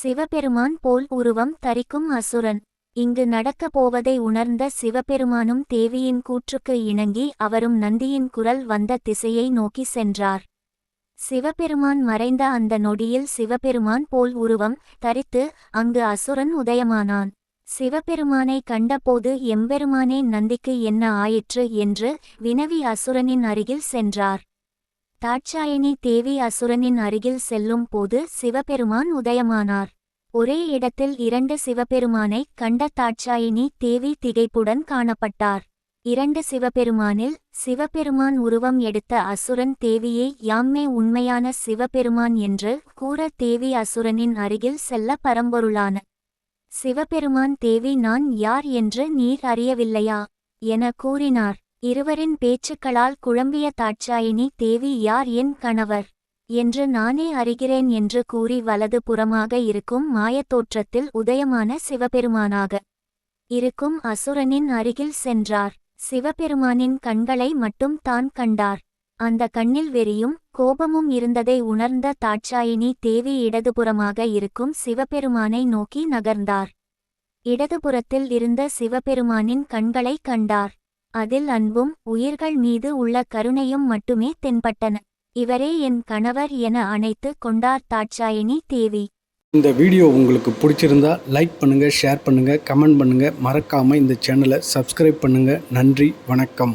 சிவபெருமான் போல் உருவம் தரிக்கும் அசுரன். இங்கு நடக்கப் போவதை உணர்ந்த சிவபெருமானும் தேவியின் கூற்றுக்கு இணங்கி அவரும் நந்தியின் குரல் வந்த திசையை நோக்கி சென்றார். சிவபெருமான் மறைந்த அந்த நொடியில் சிவபெருமான் போல் உருவம் தரித்து அங்கு அசுரன் உதயமானான். சிவபெருமானை கண்டபோது எம்பெருமானே நந்திக்கு என்ன ஆயிற்று என்று வினவி அசுரனின் அருகில் சென்றார். தாட்சாயணி தேவி அசுரனின் அருகில் செல்லும் போது சிவபெருமான் உதயமானார். ஒரே இடத்தில் இரண்டு சிவபெருமானை கண்ட தாட்சாயினி தேவி திகைப்புடன் காணப்பட்டார். இரண்டு சிவபெருமானில் சிவபெருமான் உருவம் எடுத்த அசுரன் தேவியே யாம்மே உண்மையான சிவபெருமான் என்று கூற தேவி அசுரனின் அருகில் செல்ல பரம்பொருளான சிவபெருமான் தேவி நான் யார் என்று நீர் அறியவில்லையா? என கூறினார். இருவரின் பேச்சுக்களால் குழம்பிய தாட்சாயினி தேவி யார் என் கணவர்? என்று நானே அறிகிறேன் என்று கூறி வலது புறமாக இருக்கும் மாயத்தோற்றத்தில் உதயமான சிவபெருமானாக இருக்கும் அசுரனின் அருகில் சென்றார். சிவபெருமானின் கண்களை மட்டும் தான் கண்டார். அந்த கண்ணில் வெறியும் கோபமும் இருந்ததை உணர்ந்த தாட்சாயினி தேவி இடதுபுறமாக இருக்கும் சிவபெருமானை நோக்கி நகர்ந்தார். இடதுபுறத்தில் இருந்த சிவபெருமானின் கண்களை கண்டார். அதில் அன்பும் உயிர்கள் மீது உள்ள கருணையும் மட்டுமே தென்பட்டன. இவரே என் கணவர் என அணைத்து கொண்டார் தாட்சாயினி தேவி. இந்த வீடியோ உங்களுக்கு பிடிச்சிருந்தா லைக் பண்ணுங்கள் ஷேர் பண்ணுங்கள் கமெண்ட் பண்ணுங்கள் மறக்காமல் இந்த சேனலை சப்ஸ்கிரைப் பண்ணுங்கள் நன்றி வணக்கம்.